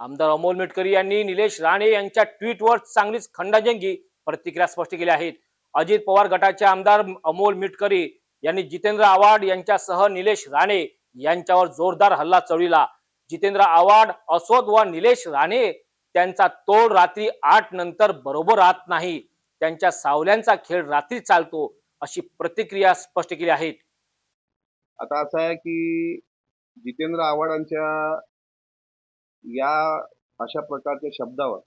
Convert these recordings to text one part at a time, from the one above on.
आमदार अमोल मिटकरी यांनी निलेश राणे यांच्या ट्विटवर चांगलीच खंडाजंगी प्रतिक्रिया स्पष्ट केली आहेत. अजित पवार गटाचे आमदार अमोल मिटकरी यांनी जितेंद्र आव्हाड यांच्यासह निलेश राणे यांच्यावर जोरदार हल्ला चढविला. जितेंद्र आव्हाड असोत व निलेश राणे त्यांचा तोड रात्री आठ नंतर बरोबर राहत नाही. त्यांच्या सावल्यांचा खेळ रात्री चालतो अशी प्रतिक्रिया स्पष्ट केली आहेत. आता असं आहे की जितेंद्र आव्हाडांच्या या अशा प्रकारच्या शब्दावर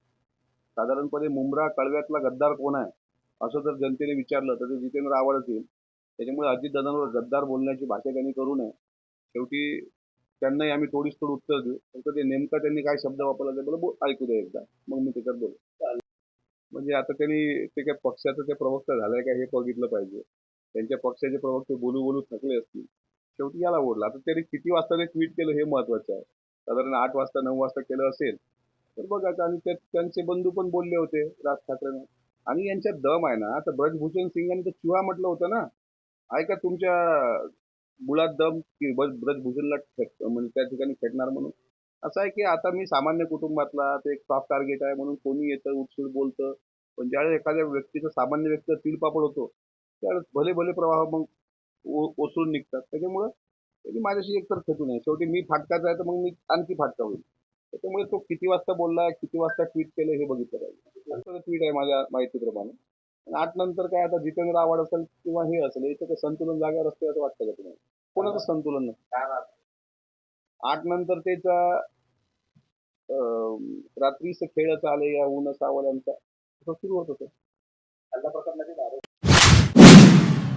साधारणपणे मुंब्रा कळव्यातला गद्दार कोण आहे असं जर जनतेने विचारलं तर ते जितेंद्र आव्हाडच येईल. त्याच्यामुळे अजितदादांवर गद्दार बोलण्याची भाषा त्यांनी करू नये. शेवटी त्यांनाही आम्ही थोडीच थोडी उत्तर देऊ. फक्त ते नेमका त्यांनी काय शब्द वापरला ते मला ऐकू द्या एकदा. मग मी त्याच्यात बोलू. म्हणजे आता त्यांनी ते काय पक्षाचं ते प्रवक्ता झालाय का हे बघितलं पाहिजे. त्यांच्या पक्षाचे प्रवक्ते बोलू बोलू थकले असतील. शेवटी याला ओढला. आता त्यांनी किती वाजता ते ट्विट केलं हे महत्वाचं आहे. साधारण आठ वाजता नऊ वाजता केलं असेल तर बघायचं आणि त्यांचे बंधू पण बोलले होते राज ठाकरेंना. आणि यांच्यात दम आहे ना. आता ब्रजभूषण सिंगांनी तर चुहा म्हटलं होतं ना. ऐका तुमच्या मुळात दम की ब्रज ब्रजभूषणला म्हणजे त्या ठिकाणी खेटणार म्हणून. असं आहे की आता मी सामान्य कुटुंबातला ते एक सॉफ्ट टार्गेट आहे म्हणून कोणी येतं उठसूट बोलतं. पण ज्यावेळेस एखाद्या व्यक्तीचं सामान्य व्यक्तीचा तिळपापड होतो त्यावेळेस भले भले प्रवाह मग ओ- ओसरून निघतात. त्याच्यामुळं त्यांनी माझ्याशी एकतर खेटू नये. शेवटी मी फाटकाच आहे तर मग मी आणखी फाटका होईल. त्याच्यामुळे तो किती वाजता बोलला किती वाजता ट्विट केलं हे बघितलं पाहिजे. ट्विट आहे माझ्या माहितीप्रमाणे. आणि आठ नंतर काय आता जितेंद्र आव्हाड असेल किंवा हे असेल याचं काही संतुलन जागा असते असं वाटतं का तुम्हाला? कोणाचं संतुलन नाही? आठ नंतर त्याचा रात्रीच रात्रीचं खेळ चाले या ऊन सावल्यांचा. असं सुरू होत होतं.